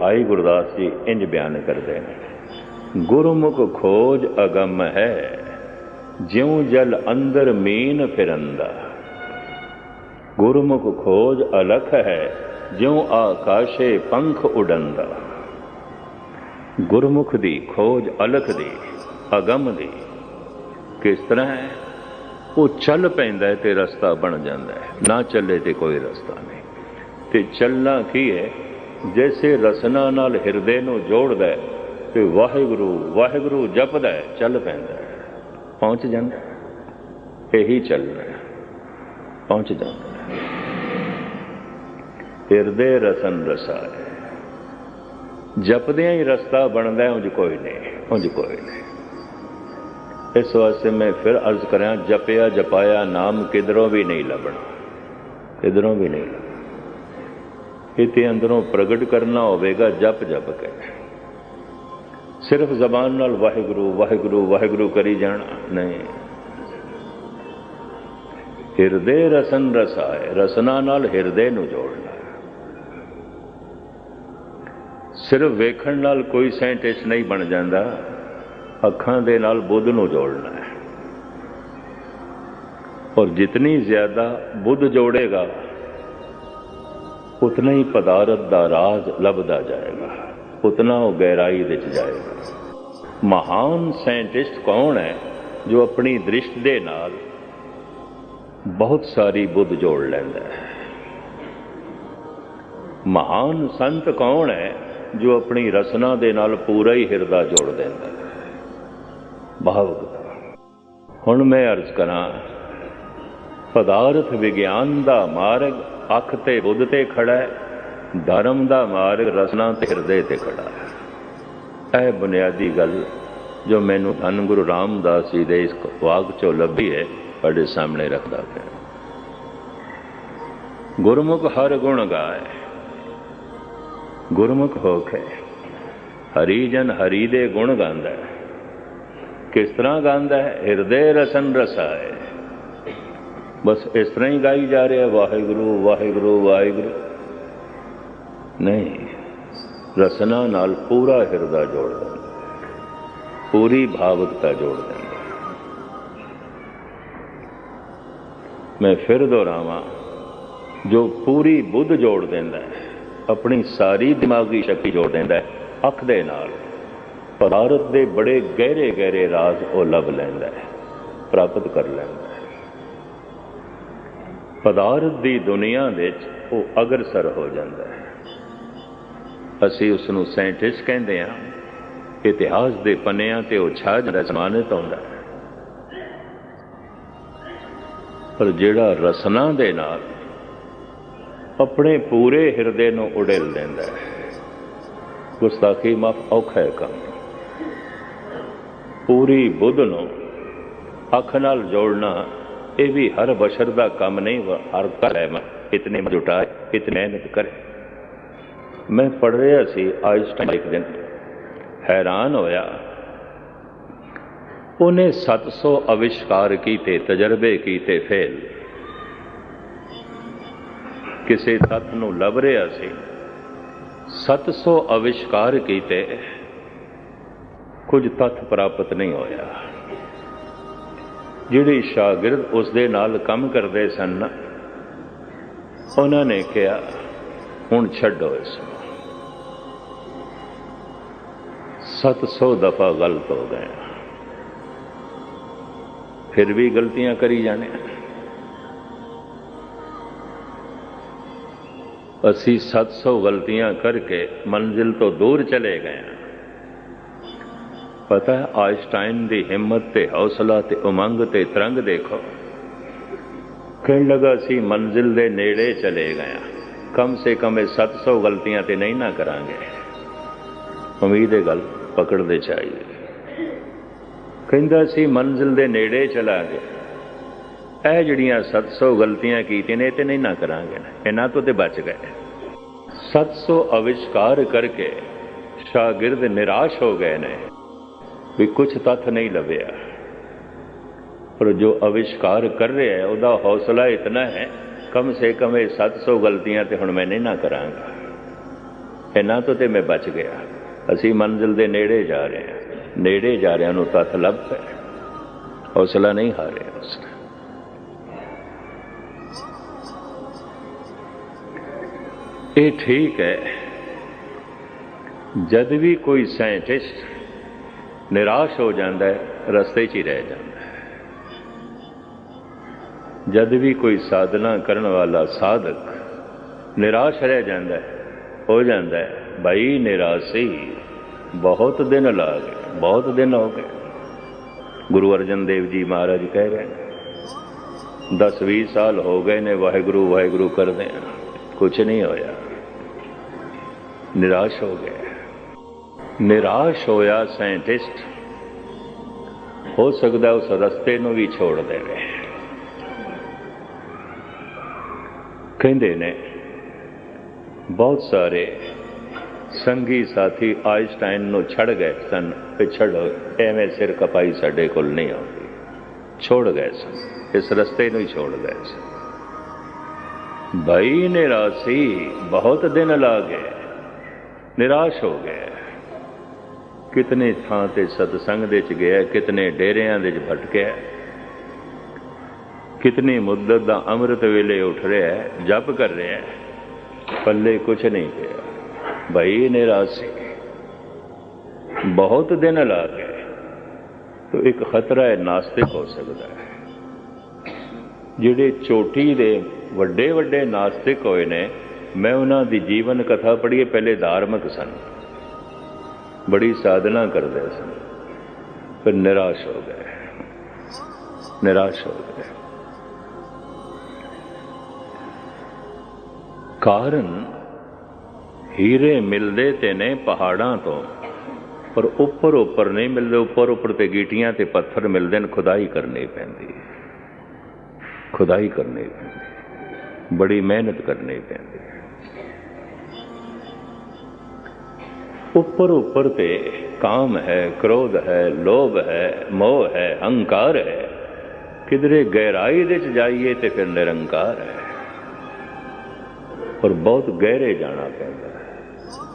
ਭਾਈ ਗੁਰਦਾਸ ਜੀ ਇੰਜ ਬਿਆਨ ਕਰਦੇ ਨੇ, ਗੁਰਮੁਖ ਖੋਜ ਅਗੰਮ ਹੈ, ਜਿਉ ਜਲ ਅੰਦਰ ਮੀਨ ਫਿਰੰਦਾ। ਗੁਰਮੁਖ ਖੋਜ ਅਲਖ ਹੈ, ਜਿਉ ਆਕਾਸ਼ੇ ਪੰਖ ਉਡੰਦਾ। ਗੁਰਮੁਖ ਦੀ ਖੋਜ ਅਲਖ ਦੀ, ਅਗੰਮ ਦੀ। ਕਿਸ ਤਰ੍ਹਾਂ ਹੈ? ਉਹ ਚੱਲ ਪੈਂਦਾ ਹੈ ਤੇ ਰਸਤਾ ਬਣ ਜਾਂਦਾ ਹੈ। ਨਾ ਚੱਲੇ ਤੇ ਕੋਈ ਰਸਤਾ ਨਹੀਂ। ਤੇ ਚੱਲਣਾ ਕੀ ਹੈ? ਜੈਸੇ ਰਸਨਾ ਨਾਲ ਹਿਰਦੇ ਨੂੰ ਜੋੜਦਾ ਹੈ ਤੇ ਵਾਹਿਗੁਰੂ ਵਾਹਿਗੁਰੂ ਜਪਦਾ ਹੈ ਚੱਲ ਪੈਂਦਾ ਹੈ ਪਹੁੰਚ ਜਾਂਦਾ ਇਹੀ ਚੱਲਣਾ ਹੈ ਪਹੁੰਚ ਜਾਂਦਾ ਹਿਰਦੇ ਰਸਨ ਰਸਾਏ ਜਪਦਿਆਂ ਹੀ ਰਸਤਾ ਬਣਦਾ ਉਂਝ ਕੋਈ ਨਹੀਂ ਉਂਝ ਕੋਈ ਨਹੀਂ ਇਸ ਵਾਸਤੇ ਮੈਂ ਫਿਰ ਅਰਜ਼ ਕਰਾਂ ਜਪਿਆ ਜਪਾਇਆ ਨਾਮ ਕਿਧਰੋਂ ਵੀ ਨਹੀਂ ਲੱਭਣਾ ਕਿਧਰੋਂ ਵੀ ਨਹੀਂ ਇਹ ਇਤੇ ਅੰਦਰੋਂ ਪ੍ਰਗਟ ਕਰਨਾ ਹੋਵੇਗਾ, ਜਪ ਜਪ ਕੇ। ਸਿਰਫ ਜ਼ਬਾਨ ਨਾਲ ਵਾਹਿਗੁਰੂ ਵਾਹਿਗੁਰੂ ਵਾਹਿਗੁਰੂ ਕਰੀ ਜਾਣਾ, ਨਹੀਂ। ਹਿਰਦੇ ਰਸਨ ਰਸਾਏ, ਰਸਨਾ ਨਾਲ ਹਿਰਦੇ ਨੂੰ ਜੋੜਨਾ। ਸਿਰਫ ਵੇਖਣ ਨਾਲ ਕੋਈ ਸਾਇੰਟਿਸਟ ਨਹੀਂ ਬਣ ਜਾਂਦਾ, ਅੱਖਾਂ ਦੇ ਨਾਲ ਬੁੱਧ ਨੂੰ ਜੋੜਨਾ ਹੈ। ਔਰ ਜਿਤਨੀ ਜ਼ਿਆਦਾ ਬੁੱਧ ਜੋੜੇਗਾ ਉਤਨਾ ਹੀ ਪਦਾਰਥ ਦਾ ਰਾਜ਼ ਲੱਭਦਾ ਜਾਏਗਾ, ਉਤਨਾ ਉਹ ਗਹਿਰਾਈ ਵਿੱਚ ਜਾਏਗਾ। ਮਹਾਨ ਸਾਇੰਟਿਸਟ ਕੌਣ ਹੈ ਜੋ ਆਪਣੀ ਦ੍ਰਿਸ਼ਟ ਦੇ ਨਾਲ ਬਹੁਤ ਸਾਰੀ ਬੁੱਧ ਜੋੜ ਲੈਂਦਾ ਹੈ? ਮਹਾਨ ਸੰਤ ਕੌਣ ਹੈ ਜੋ ਆਪਣੀ ਰਸਨਾ ਦੇ ਨਾਲ ਪੂਰਾ ਹੀ ਹਿਰਦਾ ਜੋੜ ਦਿੰਦਾ ਹੈ? ਭਾਵਕ। ਹੁਣ ਮੈਂ ਅਰਜ਼ ਕਰਾਂ, ਪਦਾਰਥ ਵਿਗਿਆਨ ਦਾ ਮਾਰਗ ਅੱਖ ਤੇ ਬੁੱਧ ਤੇ ਖੜਾ ਹੈ, ਧਰਮ ਦਾ ਮਾਰਗ ਰਸਨਾ ਤੇ ਹਿਰਦੇ ਤੇ ਖੜਾ ਹੈ। ਇਹ ਬੁਨਿਆਦੀ ਗੱਲ ਜੋ ਮੈਨੂੰ ਧੰਨ ਗੁਰੂ ਰਾਮਦਾਸ ਜੀ ਦੇ ਇਸ ਵਾਕ ਚੋਂ ਲੱਭੀ ਹੈ, ਤੁਹਾਡੇ ਸਾਹਮਣੇ ਰੱਖਦਾ ਪਿਆ। ਗੁਰਮੁਖ ਹਰ ਗੁਣ ਗਾਏ, ਗੁਰਮੁਖ ਹੋ ਕੇ ਹਰੀ ਜਨ ਹਰੀ ਦੇ ਗੁਣ ਗਾਉਂਦਾ ਹੈ। ਕਿਸ ਤਰ੍ਹਾਂ ਗਾਉਂਦਾ ਹੈ? ਹਿਰਦੇ ਰਸਨ ਰਸਾਏ। ਬਸ ਇਸ ਤਰ੍ਹਾਂ ਹੀ ਗਾਈ ਜਾ ਰਿਹਾ, ਵਾਹਿਗੁਰੂ ਵਾਹਿਗੁਰੂ ਵਾਹਿਗੁਰੂ। ਨਹੀਂ, ਰਸਨਾ ਨਾਲ ਪੂਰਾ ਹਿਰਦਾ ਜੋੜ ਦਿੰਦਾ। ਪੂਰੀ ਭਾਵਕਤਾ ਜੋੜ ਦਿੰਦਾ। ਮੈਂ ਫਿਰ ਦੁਹਰਾਵਾਂ, ਜੋ ਪੂਰੀ ਬੁੱਧ ਜੋੜ ਦਿੰਦਾ ਹੈ, ਆਪਣੀ ਸਾਰੀ ਦਿਮਾਗੀ ਸ਼ਕਤੀ ਜੋੜ ਦਿੰਦਾ ਹੈ, ਅੱਖ ਦੇ ਨਾਲ। ਪਦਾਰਥ ਦੇ ਬੜੇ ਗਹਿਰੇ ਗਹਿਰੇ ਰਾਜ਼ ਉਹ ਲੱਭ ਲੈਂਦਾ ਹੈ, ਪ੍ਰਾਪਤ ਕਰ ਲੈਂਦਾ ਪਦਾਰਥ ਦੀ ਦੁਨੀਆ ਵਿੱਚ ਉਹ ਅਗਰਸਰ ਹੋ ਜਾਂਦਾ ਹੈ। ਅਸੀਂ ਉਸ ਨੂੰ ਸਾਇੰਟਿਸਟ ਕਹਿੰਦੇ ਹਾਂ। ਇਤਿਹਾਸ ਦੇ ਪੰਨਿਆਂ ਤੇ ਉਹ ਛਾ ਜਾਂਦਾ ਸਨਮਾਨਿਤ ਹੁੰਦਾ ਹੈ। ਪਰ ਜਿਹੜਾ ਰਸਨਾ ਦੇ ਨਾਲ ਆਪਣੇ ਪੂਰੇ ਹਿਰਦੇ ਨੂੰ ਉਡੇਲ ਦਿੰਦਾ ਹੈ ਗੁਸਤਾਖੀ ਮਾਫ ਔਖਾ ਹੈ ਕੰਮ? ਪੂਰੀ ਬੁੱਧ ਨੂੰ ਅੱਖ ਨਾਲ ਜੋੜਨਾ ਇਹ ਵੀ ਹਰ ਬਸ਼ਰ ਦਾ ਕੰਮ ਨਹੀਂ ਹਰ ਕਰ ਹੈ ਮੈਂ। ਇਤਨੇ ਜੁਟਾਏ ਇਤਨੇ ਮਿਹਨਤ ਕਰੇ। ਮੈਂ ਪੜ ਰਿਹਾ ਸੀ ਆਇਨਸਟਾਈਨ ਇੱਕ ਦਿਨ। ਹੈਰਾਨ ਹੋਇਆ। ਉਹਨੇ 700 ਅਵਿਸ਼ਕਾਰ ਕੀਤੇ, ਤਜਰਬੇ ਕੀਤੇ, ਫੇਲ। ਕਿਸੇ ਤੱਤ ਨੂੰ ਲੱਭ ਰਿਹਾ ਸੀ। 700 ਅਵਿਸ਼ਕਾਰ ਕੀਤੇ। ਕੁਝ ਤੱਥ ਪ੍ਰਾਪਤ ਨਹੀਂ ਹੋਇਆ। ਜਿਹੜੇ ਸ਼ਾਗਿਰਦ ਉਸ ਦੇ ਨਾਲ ਕੰਮ ਕਰਦੇ ਸਨ, ਉਹਨਾਂ ਨੇ ਕਿਹਾ, ਹੁਣ ਛੱਡੋ ਇਸ ਨੂੰ 700 ਦਫਾ ਗਲਤ ਹੋ ਗਏ। ਫਿਰ ਵੀ ਗਲਤੀਆਂ ਕਰੀ ਜਾਣੇ। ਅਸੀਂ 700 ਗਲਤੀਆਂ ਕਰਕੇ ਮੰਜ਼ਿਲ ਤੋਂ ਦੂਰ ਚਲੇ ਗਏ ਪਤਾ ਹੈ ਆਇਨਸਟਾਈਨ ਦੀ ਹਿੰਮਤ ਤੇ ਹੌਸਲਾ ਤੇ ਉਮੰਗ ਤੇ ਤਰੰਗ ਦੇਖੋ। ਕਹਿਣ ਲੱਗਾ ਸੀ, ਮੰਜ਼ਿਲ ਦੇ ਨੇੜੇ ਚਲੇ ਗਏ ਕਮ ਸੇ ਕਮ ਇਹ 700 ਗਲਤੀਆਂ ਤੇ ਨਹੀਂ ਨਾ ਕਰਾਂਗੇ। ਉਮੀਦ ਹੈ ਗੱਲ ਪਕੜਦੇ ਚਾਹੀਏ ਕਹਿੰਦਾ ਸੀ, ਮੰਜ਼ਿਲ ਦੇ ਨੇੜੇ ਚਲਾ ਗਿਆ। ਇਹ ਜਿਹੜੀਆਂ 700 ਗਲਤੀਆਂ ਕੀਤੀਆਂ ਨੇ ਤੇ ਨਹੀਂ ਨਾ ਕਰਾਂਗੇ। ਇਹਨਾਂ ਤੋਂ ਤੇ ਬਚ ਗਏ। 700 ਅਵਿਸ਼ਕਾਰ ਕਰਕੇ ਸ਼ਾਗਿਰਦ ਨਿਰਾਸ਼ ਹੋ ਗਏ ਨੇ। ਵੀ ਕੁਝ ਤੱਥ ਨਹੀਂ ਲੱਭਿਆ ਪਰ ਜੋ ਅਵਿਸ਼ਕਾਰ ਕਰ ਰਿਹਾ ਹੈ, ਉਹਦਾ ਹੌਸਲਾ ਇਤਨਾ ਹੈ, ਕਮ ਸੇ ਕਮ ਇਹ 700 ਗਲਤੀਆਂ ਤੇ ਹੁਣ ਮੈਂ ਨਹੀਂ ਨਾ ਕਰਾਂਗਾ। ਇਹਨਾਂ ਤੋਂ ਤੇ ਮੈਂ ਬਚ ਗਿਆ। ਅਸੀਂ ਮੰਜ਼ਿਲ ਦੇ ਨੇੜੇ ਜਾ ਰਹੇ ਹਾਂ। ਨੇੜੇ ਜਾ ਰਿਆਂ ਨੂੰ ਤੱਥ ਲੱਭ ਹੈ। ਹੌਸਲਾ ਨਹੀਂ ਹਾਰਿਆ ਉਸਨੇ। ਇਹ ਠੀਕ ਹੈ। ਜਦ ਵੀ ਕੋਈ ਸਾਇੰਟਿਸਟ ਨਿਰਾਸ਼ ਹੋ ਜਾਂਦਾ ਹੈ, ਰਸਤੇ 'ਚ ਹੀ ਰਹਿ ਜਾਂਦਾ ਹੈ। ਜਦ ਵੀ ਕੋਈ ਸਾਧਨਾ ਕਰਨ ਵਾਲਾ ਸਾਧਕ ਨਿਰਾਸ਼ ਰਹਿ ਜਾਂਦਾ ਹੈ, ਹੋ ਜਾਂਦਾ ਹੈ, ਭਾਈ ਨਿਰਾਸ਼ੀ ਬਹੁਤ ਦਿਨ ਲਾ ਗਏ, ਬਹੁਤ ਦਿਨ ਹੋ ਗਏ। ਗੁਰੂ ਅਰਜਨ ਦੇਵ ਜੀ ਮਹਾਰਾਜ ਕਹਿ ਰਹੇ ਨੇ 10 20 ਸਾਲ ਹੋ ਗਏ ਨੇ, ਵਾਹਿਗੁਰੂ ਵਾਹਿਗੁਰੂ ਕਰਦੇ ਆ ਕੁਝ ਨਹੀਂ ਹੋਇਆ। ਨਿਰਾਸ਼ ਹੋ ਗਏ। ਨਿਰਾਸ਼ ਹੋਇਆ ਸਾਇੰਟਿਸਟ ਹੋ ਸਕਦਾ ਉਸ ਰਸਤੇ ਨੂੰ ਵੀ ਛੋੜ ਦੇਵੇ। ਕਹਿੰਦੇ ਨੇ, ਬਹੁਤ ਸਾਰੇ ਸੰਗੀ ਸਾਥੀ ਆਇਨਸਟਾਈਨ ਨੂੰ ਛੱਡ ਗਏ ਸਨ ਪਿਛੜ ਐਵੇਂ ਸਿਰ ਕਪਾਈ ਸਾਡੇ ਕੋਲ ਨਹੀਂ ਆਉਂਦੀ। ਛੋੜ ਗਏ ਸਨ, ਇਸ ਰਸਤੇ ਨੂੰ ਹੀ ਛੋੜ ਗਏ ਸਨ। ਭਾਈ ਨਿਰਾਸ਼ੀ, ਬਹੁਤ ਦਿਨ ਲਾ ਗਏ। ਨਿਰਾਸ਼ ਹੋ ਗਏ। ਕਿਤਨੇ ਥਾਂ ਤੇ ਸਤਸੰਗ ਦੇ ਚ ਗਿਆ, ਕਿਤਨੇ ਡੇਰਿਆਂ ਦੇ ਚ ਭਟਕਿਆ, ਕਿਤਨੀ ਮੁੱਦਤ ਦਾ ਅੰਮ੍ਰਿਤ ਵੇਲੇ ਉੱਠ ਰਿਹਾ, ਜਪ ਕਰ ਰਿਹਾ, ਪੱਲੇ ਕੁਛ ਨਹੀਂ ਪਿਆ। ਭਾਈ ਨਿਰਾਸ਼ੀ ਬਹੁਤ ਦਿਨ ਲਾ ਗਏ ਤੋ ਇੱਕ ਖਤਰਾ ਹੈ ਨਾਸਤਿਕ ਹੋ ਸਕਦਾ ਹੈ। ਜਿਹੜੇ ਚੋਟੀ ਦੇ ਵੱਡੇ ਵੱਡੇ ਨਾਸਤਿਕ ਹੋਏ ਨੇ, ਮੈਂ ਉਹਨਾਂ ਦੀ ਜੀਵਨ ਕਥਾ ਪੜ੍ਹੀਏ, ਪਹਿਲੇ ਧਾਰਮਿਕ ਸਨ। ਬੜੀ ਸਾਧਨਾ ਕਰਦੇ ਸਨ। ਫਿਰ ਨਿਰਾਸ਼ ਹੋ ਗਏ। ਨਿਰਾਸ਼ ਹੋ ਗਏ। ਕਾਰਨ ਹੀਰੇ ਮਿਲਦੇ ਤੇ ਨੇ ਪਹਾੜਾਂ ਤੋਂ, ਪਰ ਉੱਪਰ ਉੱਪਰ ਨਹੀਂ ਮਿਲਦੇ। ਉੱਪਰ ਉੱਪਰ ਤੇ ਗੀਟੀਆਂ ਤੇ ਪੱਥਰ ਮਿਲਦੇ ਨੇ। ਖੁਦਾਈ ਕਰਨੀ ਪੈਂਦੀ। ਖੁਦਾਈ ਕਰਨੀ ਪੈਂਦੀ। ਬੜੀ ਮਿਹਨਤ ਕਰਨੀ ਪੈਂਦੀ। ਉੱਪਰ ਉੱਪਰ ਤੇ ਕਾਮ ਹੈ, ਕ੍ਰੋਧ ਹੈ, ਲੋਭ ਹੈ, ਮੋਹ ਹੈ, ਹੰਕਾਰ ਹੈ। ਕਿਧਰੇ ਗਹਿਰਾਈ ਦੇ ਚ ਜਾਈਏ ਤੇ ਫਿਰ ਨਿਰੰਕਾਰ ਹੈ। ਪਰ ਬਹੁਤ ਗਹਿਰੇ ਜਾਣਾ ਪੈਂਦਾ ਹੈ।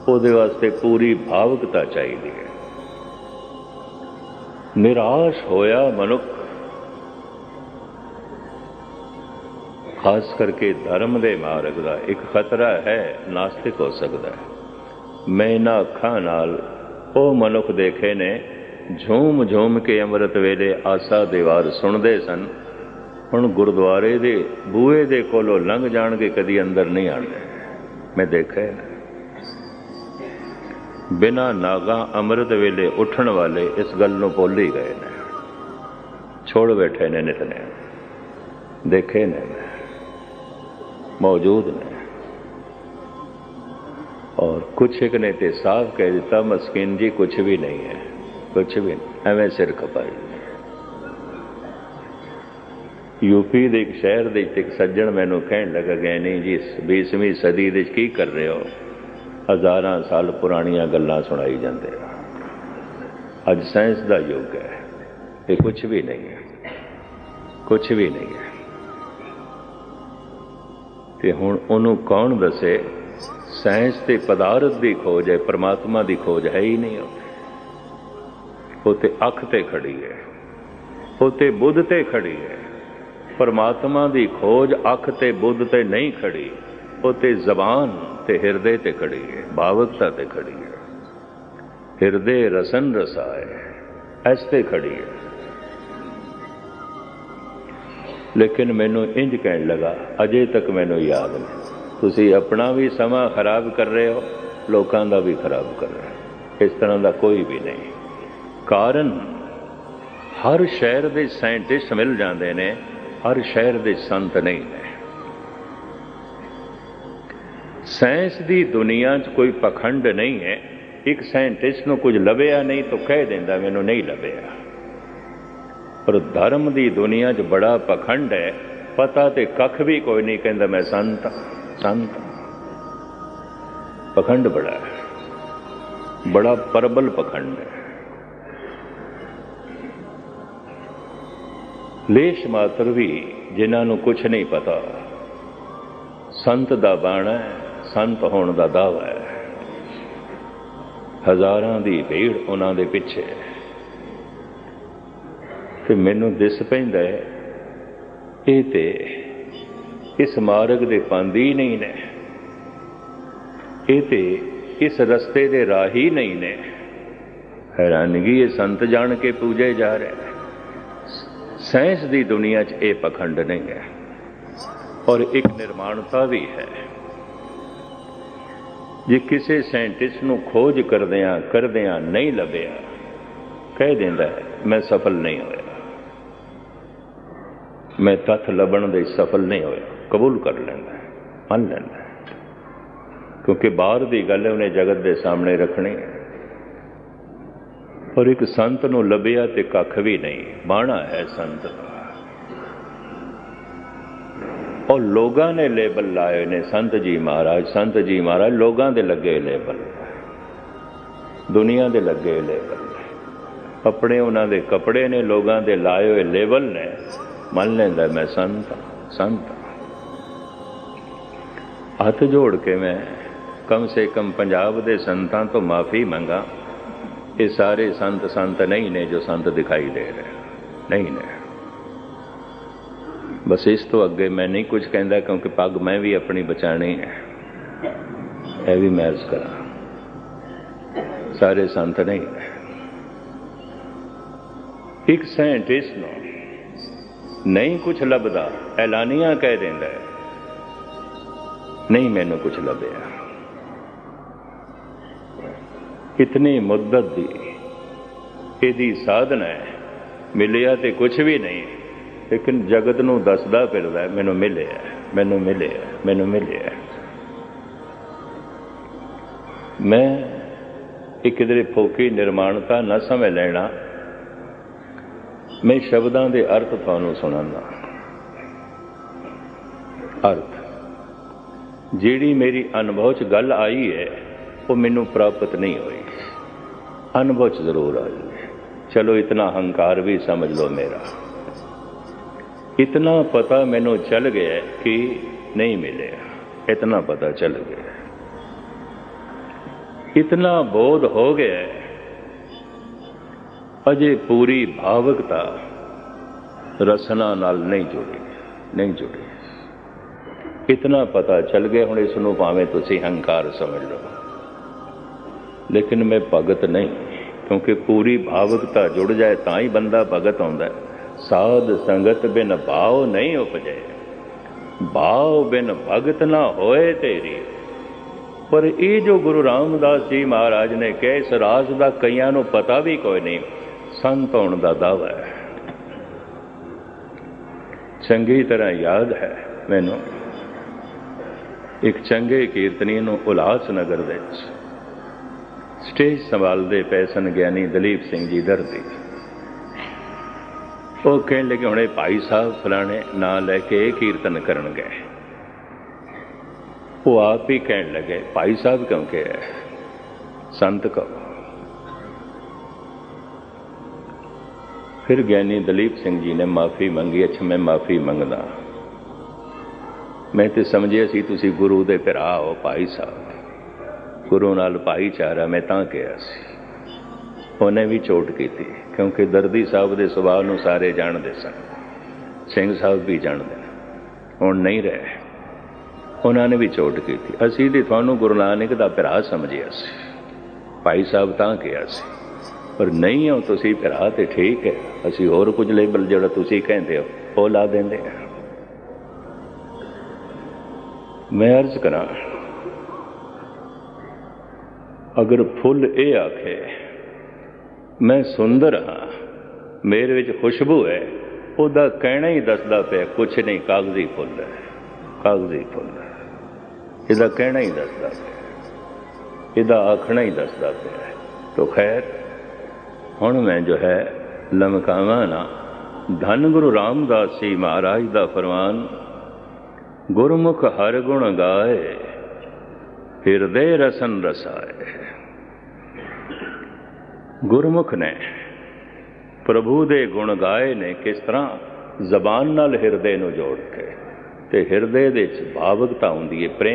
ਉਹਦੇ ਵਾਸਤੇ ਪੂਰੀ ਭਾਵਕਤਾ ਚਾਹੀਦੀ ਹੈ। ਨਿਰਾਸ਼ ਹੋਇਆ ਮਨੁੱਖ, ਖਾਸ ਕਰਕੇ ਧਰਮ ਦੇ ਮਾਰਗ ਦਾ ਇੱਕ ਖਤਰਾ ਹੈ, ਨਾਸਤਿਕ ਹੋ ਸਕਦਾ ਹੈ। ਮੈਂ ਇਹਨਾਂ ਅੱਖਾਂ ਨਾਲ ਉਹ ਮਨੁੱਖ ਦੇਖੇ ਨੇ, ਝੂਮ ਝੂਮ ਕੇ ਅੰਮ੍ਰਿਤ ਵੇਲੇ ਆਸਾ ਦੀਵਾਰ ਸੁਣਦੇ ਸਨ। ਹੁਣ ਗੁਰਦੁਆਰੇ ਦੇ ਬੂਹੇ ਦੇ ਕੋਲੋਂ ਲੰਘ ਜਾਣਗੇ, ਕਦੀ ਅੰਦਰ ਨਹੀਂ ਆਣਦੇ ਮੈਂ ਦੇਖਿਆ ਬਿਨਾ ਨਾਗਾ ਅੰਮ੍ਰਿਤ ਵੇਲੇ ਉੱਠਣ ਵਾਲੇ ਇਸ ਗੱਲ ਨੂੰ ਭੁੱਲ ਹੀ ਗਏ ਨੇ। ਛੋੜ ਬੈਠੇ ਨੇ ਨਿਤਨੇ ਦੇਖੇ ਨੇ ਮੌਜੂਦ ਨੇ। ਔਰ ਕੁਛ ਇੱਕ ਨੇ ਤੇ ਸਾਫ਼ ਕਹਿ ਦਿੱਤਾ, ਮਸਕੀਨ ਜੀ, ਕੁਛ ਵੀ ਨਹੀਂ ਹੈ। ਕੁਛ ਵੀ ਐਵੇਂ ਸਿਰ ਖਪਾਈ। ਯੂਪੀ ਦੇ ਇੱਕ ਸ਼ਹਿਰ ਦੇ ਇੱਕ ਸੱਜਣ ਮੈਨੂੰ ਕਹਿਣ ਲੱਗਾ ਗਏ ਨਹੀਂ ਜੀ 20ਵੀਂ ਸਦੀ ਦੇ ਕੀ ਕਰ ਰਹੇ ਹੋ? ਹਜ਼ਾਰਾਂ ਸਾਲ ਪੁਰਾਣੀਆਂ ਗੱਲਾਂ ਸੁਣਾਈ ਜਾਂਦੇ ਆ। ਅੱਜ ਸਾਇੰਸ ਦਾ ਯੁੱਗ ਹੈ। ਇਹ ਕੁਝ ਵੀ ਨਹੀਂ ਹੈ। ਕੁਝ ਵੀ ਨਹੀਂ ਹੈ। ਤੇ ਹੁਣ ਉਹਨੂੰ ਕੌਣ ਦੱਸੇ? ਸਾਇੰਸ ਤੇ ਪਦਾਰਥ ਦੀ ਖੋਜ ਹੈ, ਪ੍ਰਮਾਤਮਾ ਦੀ ਖੋਜ ਹੈ ਹੀ ਨਹੀਂ ਉਹ ਤੇ ਅੱਖ ਤੇ ਖੜੀ ਹੈ, ਉਹ ਤੇ ਬੁੱਧ ਤੇ ਖੜੀ ਹੈ। ਪਰਮਾਤਮਾ ਦੀ ਖੋਜ ਅੱਖ ਤੇ ਬੁੱਧ ਤੇ ਨਹੀਂ ਖੜੀ, ਉਹ ਤੇ ਜ਼ਬਾਨ ਤੇ ਹਿਰਦੇ ਤੇ ਖੜੀ ਹੈ ਭਾਵਕਤਾ ਤੇ ਖੜੀ ਹੈ। ਹਿਰਦੇ ਰਸਨ ਰਸਾਏ ਐਸ ਤੇ ਖੜੀ ਹੈ। ਲੇਕਿਨ ਮੈਨੂੰ ਇੰਜ ਕਹਿਣ ਲਗਾ, ਅਜੇ ਤੱਕ ਮੈਨੂੰ ਯਾਦ ਨਹੀਂ। ਤੁਸੀਂ ਆਪਣਾ ਵੀ ਸਮਾਂ ਖਰਾਬ ਕਰ ਰਹੇ ਹੋ, ਲੋਕਾਂ ਦਾ ਵੀ ਖਰਾਬ ਕਰ ਰਹੇ ਹੋ। ਇਸ ਤਰ੍ਹਾਂ ਦਾ ਕੋਈ ਵੀ ਨਹੀਂ। ਕਾਰਨ, ਹਰ ਸ਼ਹਿਰ ਦੇ ਸਾਇੰਟਿਸਟ ਮਿਲ ਜਾਂਦੇ ਨੇ, ਹਰ ਸ਼ਹਿਰ ਦੇ ਸੰਤ ਨਹੀਂ ਨੇ। ਸਾਇੰਸ ਦੀ ਦੁਨੀਆ 'ਚ ਕੋਈ ਪਖੰਡ ਨਹੀਂ ਹੈ। ਇੱਕ ਸਾਇੰਟਿਸਟ ਨੂੰ ਕੁਝ ਲੱਭਿਆ ਨਹੀਂ ਤਾਂ ਕਹਿ ਦਿੰਦਾ, ਮੈਨੂੰ ਨਹੀਂ ਲੱਭਿਆ। ਪਰ ਧਰਮ ਦੀ ਦੁਨੀਆ 'ਚ ਬੜਾ ਪਖੰਡ ਹੈ। ਪਤਾ ਤੇ ਕੱਖ ਵੀ ਕੋਈ ਨਹੀਂ ਕਹਿੰਦਾ, ਮੈਂ ਸੰਤ ਹਾਂ। ਸੰਤ ਪਖੰਡ ਬੜਾ ਹੈ। ਬੜਾ ਪਰਬਲ ਪਖੰਡ ਹੈ। ਲੇਸ਼ ਮਾਤਰ ਵੀ ਜਿਨ੍ਹਾਂ ਨੂੰ ਕੁਝ ਨਹੀਂ ਪਤਾ। ਸੰਤ ਦਾ ਬਾਣਾ ਸੰਤ ਹੋਣ ਦਾ ਦਾਵਾ ਹੈ। ਹਜ਼ਾਰਾਂ ਦੀ ਭੀੜ ਉਹਨਾਂ ਦੇ ਪਿੱਛੇ ਤੇ ਮੈਨੂੰ ਦਿਸ ਪੈਂਦਾ ਹੈ, ਇਹ ਤੇ ਇਸ ਮਾਰਗ ਦੇ ਪਾਂਦੀ ਨਹੀਂ ਨੇ। ਇਹ ਤੇ ਇਸ ਰਸਤੇ ਦੇ ਰਾਹੀ ਨਹੀਂ ਨੇ। ਹੈਰਾਨਗੀ ਇਹ ਸੰਤ ਜਾਣ ਕੇ ਪੂਜੇ ਜਾ ਰਹੇ ਸਾਇੰਸ ਦੀ ਦੁਨੀਆ 'ਚ ਇਹ ਪਖੰਡ ਨਹੀਂ ਹੈ। ਔਰ ਇੱਕ ਨਿਰਮਾਣਤਾ ਵੀ ਹੈ। ਜੇ ਕਿਸੇ ਸਾਇੰਟਿਸਟ ਨੂੰ ਖੋਜ ਕਰਦਿਆਂ ਕਰਦਿਆਂ ਨਹੀਂ ਲੱਭਿਆ, ਕਹਿ ਦਿੰਦਾ ਮੈਂ ਸਫਲ ਨਹੀਂ ਹੋਇਆ। ਮੈਂ ਤੱਥ ਲੱਭਣ ਦੇ ਸਫਲ ਨਹੀਂ ਹੋਇਆ। ਕਬੂਲ ਕਰ ਲੈਂਦਾ ਹੈ, ਮੰਨ ਲੈਂਦਾ ਹੈ। ਕਿਉਂਕਿ ਬਾਹਰ ਦੀ ਗੱਲ ਉਹਨੇ ਜਗਤ ਦੇ ਸਾਹਮਣੇ ਰੱਖਣੀ ਹੈ। ਪਰ ਇੱਕ ਸੰਤ ਨੂੰ ਲੱਭਿਆ ਤੇ ਕੱਖ ਵੀ ਨਹੀਂ ਬਾਣਾ ਹੈ ਸੰਤ ਦਾ। ਔਰ ਲੋਕਾਂ ਨੇ ਲੇਬਲ ਲਾਏ ਨੇ ਸੰਤ ਜੀ ਮਹਾਰਾਜ ਸੰਤ ਜੀ ਮਹਾਰਾਜ ਲੋਕਾਂ ਦੇ ਲੱਗੇ ਲੇਬਲ। ਦੁਨੀਆ ਦੇ ਲੱਗੇ ਲੇਬਲ। ਆਪਣੇ ਉਹਨਾਂ ਦੇ ਕੱਪੜੇ ਨੇ ਲੋਕਾਂ ਦੇ ਲਾਏ ਹੋਏ ਲੇਬਲ ਨੇ। ਮੰਨ ਲੈਂਦਾ ਮੈਂ ਸੰਤ ਹਾਂ, ਸੰਤ ਹਾਂ। ਹੱਥ ਜੋੜ ਕੇ ਮੈਂ ਕਮ ਸੇ ਕਮ ਪੰਜਾਬ ਦੇ ਸੰਤਾਂ ਤੋਂ ਮਾਫੀ ਮੰਗਾ। ਇਹ ਸਾਰੇ ਸੰਤ ਸੰਤ ਨਹੀਂ ਨੇ ਜੋ ਸੰਤ ਦਿਖਾਈ ਦੇ ਰਹੇ। ਨਹੀਂ ਨੇ। ਬਸ ਇਸ ਤੋਂ ਅੱਗੇ ਮੈਂ ਨਹੀਂ ਕੁਝ ਕਹਿੰਦਾ ਕਿਉਂਕਿ ਪੱਗ ਮੈਂ ਵੀ ਆਪਣੀ ਬਚਾਣੀ ਹੈ। ਇਹ ਵੀ ਮੈਂ ਅਰਜ਼ ਕਰਾਂ। ਸਾਰੇ ਸੰਤ ਨਹੀਂ ਨੇ। ਇੱਕ ਸਾਇੰਟਿਸਟ ਨੂੰ ਨਹੀਂ ਕੁਝ ਲੱਭਦਾ, ਐਲਾਨੀਆਂ ਕਹਿ ਦਿੰਦਾ ਹੈ। ਨਹੀਂ ਮੈਨੂੰ ਕੁਝ ਲੱਭਿਆ। ਇਤਨੀ ਮੁੱਦਤ ਦੀ ਇਹਦੀ ਸਾਧਨਾ ਹੈ। ਮਿਲਿਆ ਤੇ ਕੁਝ ਵੀ ਨਹੀਂ, ਲੇਕਿਨ ਜਗਤ ਨੂੰ ਦੱਸਦਾ ਫਿਰਦਾ ਮੈਨੂੰ ਮਿਲਿਆ ਮੈਨੂੰ ਮਿਲਿਆ ਮੈਨੂੰ ਮਿਲਿਆ। ਮੈਂ ਇੱਕ ਕਿਧਰੇ ਫੋਕੀ ਨਿਰਮਾਣਤਾ ਨਾ ਸਮਝ ਲੈਣਾ, ਮੈਂ ਸ਼ਬਦਾਂ ਦੇ ਅਰਥ ਤੁਹਾਨੂੰ ਸੁਣਾਉਂਦਾ। ਅਰਥ। ਜਿਹੜੀ ਮੇਰੀ ਅਨੁਭਵ ਚ ਗੱਲ ਆਈ ਹੈ, ਉਹ ਮੈਨੂੰ ਪ੍ਰਾਪਤ ਨਹੀਂ ਹੋਈ। ਅਨੁਭਵ ਚ ਜ਼ਰੂਰ ਆਈ। ਚਲੋ ਇਤਨਾ ਹੰਕਾਰ ਵੀ ਸਮਝ ਲਓ ਮੇਰਾ। ਇਤਨਾ ਪਤਾ ਮੈਨੂੰ ਚੱਲ ਗਿਆ ਕਿ ਨਹੀਂ ਮਿਲਿਆ। ਇਤਨਾ ਪਤਾ ਚੱਲ ਗਿਆ। ਇਤਨਾ ਬੋਧ ਹੋ ਗਿਆ। ਅਜੇ ਪੂਰੀ ਭਾਵਕਤਾ ਰਸਨਾ ਨਾਲ ਨਹੀਂ ਜੁੜੀ ਨਹੀਂ ਜੁੜੀ। ਇਤਨਾ ਪਤਾ ਚੱਲ ਗਿਆ, ਹੁਣ ਇਸ ਨੂੰ ਭਾਵੇਂ ਤੁਸੀਂ ਹੰਕਾਰ ਸਮਝ ਲਓ। ਲੇਕਿਨ ਮੈਂ ਭਗਤ ਨਹੀਂ, ਕਿਉਂਕਿ ਪੂਰੀ ਭਾਵਕਤਾ ਜੁੜ ਜਾਏ ਤਾਂ ਹੀ ਬੰਦਾ ਭਗਤ ਹੁੰਦਾ ਹੈ। ਸਾਧ ਸੰਗਤ ਬਿਨ ਭਾਵ ਨਹੀਂ ਉਪਜੇ। ਭਾਵ ਬਿਨ ਭਗਤ ਨਾ ਹੋਏ ਤੇਰੀ। ਪਰ ਇਹ ਜੋ ਗੁਰੂ ਰਾਮਦਾਸ ਜੀ ਮਹਾਰਾਜ ਨੇ ਕਿਹਾ, ਇਸ ਰਾਜ ਦਾ ਕਈਆਂ ਨੂੰ ਪਤਾ ਵੀ ਕੋਈ ਨਹੀਂ, ਸੰਤ ਹੋਣ ਦਾ ਦਾਵਾ ਹੈ। ਚੰਗੀ ਤਰ੍ਹਾਂ ਯਾਦ ਹੈ ਮੈਨੂੰ। ਇੱਕ ਚੰਗੇ ਕੀਰਤਨੀ ਨੂੰ ਉਲਾਸ ਨਗਰ ਵਿੱਚ। ਸਟੇਜ ਸੰਭਾਲਦੇ ਪਏ ਸਨ ਗਿਆਨੀ ਦਲੀਪ ਸਿੰਘ ਜੀ ਦਰਦੀ। ਉਹ ਕਹਿਣ ਲੱਗੇ, ਹੁਣੇ ਭਾਈ ਸਾਹਿਬ ਫਲਾਣੇ ਨਾਂ ਲੈ ਕੇ ਇਹ ਕੀਰਤਨ ਕਰਨ ਗਏ ਉਹ ਆਪ ਹੀ ਕਹਿਣ ਲੱਗੇ, ਭਾਈ ਸਾਹਿਬ ਕਿਉਂ ਕਿਹਾ ਸੰਤ ਕਹੋ। ਫਿਰ ਗਿਆਨੀ ਦਲੀਪ ਸਿੰਘ ਜੀ ਨੇ ਮਾਫੀ ਮੰਗੀ, ਅੱਛਾ, ਮੈਂ ਮਾਫੀ ਮੰਗਦਾ ਮੈਂ ਤੇ ਸਮਝਿਆ ਸੀ ਤੁਸੀਂ ਗੁਰੂ ਦੇ ਭਰਾ ਹੋ ਭਾਈ ਸਾਹਿਬ ਗੁਰੂ ਨਾਲ ਭਾਈਚਾਰਾ ਮੈਂ ਤਾਂ ਕਿਹਾ ਸੀ। ਉਹਨੇ ਵੀ ਚੋਟ ਕੀਤੀ, ਕਿਉਂਕਿ ਦਰਦੀ ਸਾਹਿਬ ਦੇ ਸੁਭਾਅ ਨੂੰ ਸਾਰੇ ਜਾਣਦੇ ਸਨ। ਸਿੰਘ ਸਾਹਿਬ ਵੀ ਜਾਣਦੇ ਨੇ। ਹੁਣ ਨਹੀਂ ਰਹੇ। ਉਹਨਾਂ ਨੇ ਵੀ ਚੋਟ ਕੀਤੀ। ਅਸੀਂ ਤੇ ਤੁਹਾਨੂੰ ਗੁਰੂ ਨਾਨਕ ਦਾ ਭਰਾ ਸਮਝਿਆ ਸੀ। ਭਾਈ ਸਾਹਿਬ ਤਾਂ ਕਿਹਾ ਸੀ, ਪਰ ਨਹੀਂ ਹੋ ਤੁਸੀਂ ਭਰਾ ਤੇ ਠੀਕ ਹੈ। ਅਸੀਂ ਹੋਰ ਕੁਝ ਲੇਬਲ ਜਿਹੜਾ ਤੁਸੀਂ ਕਹਿੰਦੇ ਹੋ, ਉਹ ਲਾ ਦਿੰਦੇ ਹਾਂ ਮੈਂ ਅਰਜ਼ ਕਰਾਂ, ਅਗਰ ਫੁੱਲ ਇਹ ਆਖੇ, ਮੈਂ ਸੁੰਦਰ ਹਾਂ, ਮੇਰੇ ਵਿੱਚ ਖੁਸ਼ਬੂ ਹੈ, ਉਹਦਾ ਕਹਿਣਾ ਹੀ ਦੱਸਦਾ ਪਿਆ, ਕੁਛ ਨਹੀਂ, ਕਾਗਜ਼ੀ ਫੁੱਲ ਹੈ, ਕਾਗਜ਼ੀ ਫੁੱਲ ਇਹਦਾ ਕਹਿਣਾ ਹੀ ਦੱਸਦਾ ਪਿਆ, ਇਹਦਾ ਆਖਣਾ ਹੀ ਦੱਸਦਾ ਪਿਆ ਤੋ ਖੈਰ, ਹੁਣ ਮੈਂ ਜੋ ਹੈ, ਲਮਕਾਵਾਂ ਨਾ, ਧੰਨ ਗੁਰੂ ਰਾਮਦਾਸ ਜੀ ਮਹਾਰਾਜ ਦਾ ਫਰਮਾਨ ਗੁਰਮੁਖ ਹਰ ਗੁਣ ਗਾਏ, ਹਿਰਦੇ ਰਸਨ ਰਸਾਏ। ਗੁਰਮੁਖ ਨੇ ਪ੍ਰਭੂ ਦੇ ਗੁਣ ਗਾਏ ਨੇ, ਕਿਸ ਤਰ੍ਹਾਂ ਜ਼ਬਾਨ ਨਾਲ ਹਿਰਦੇ ਨੂੰ ਜੋੜ ਕੇ, ਤੇ ਹਿਰਦੇ ਦੇ ਵਿੱਚ ਭਾਵਕਤਾ ਹੁੰਦੀ ਹੈ ਪ੍ਰੇਮ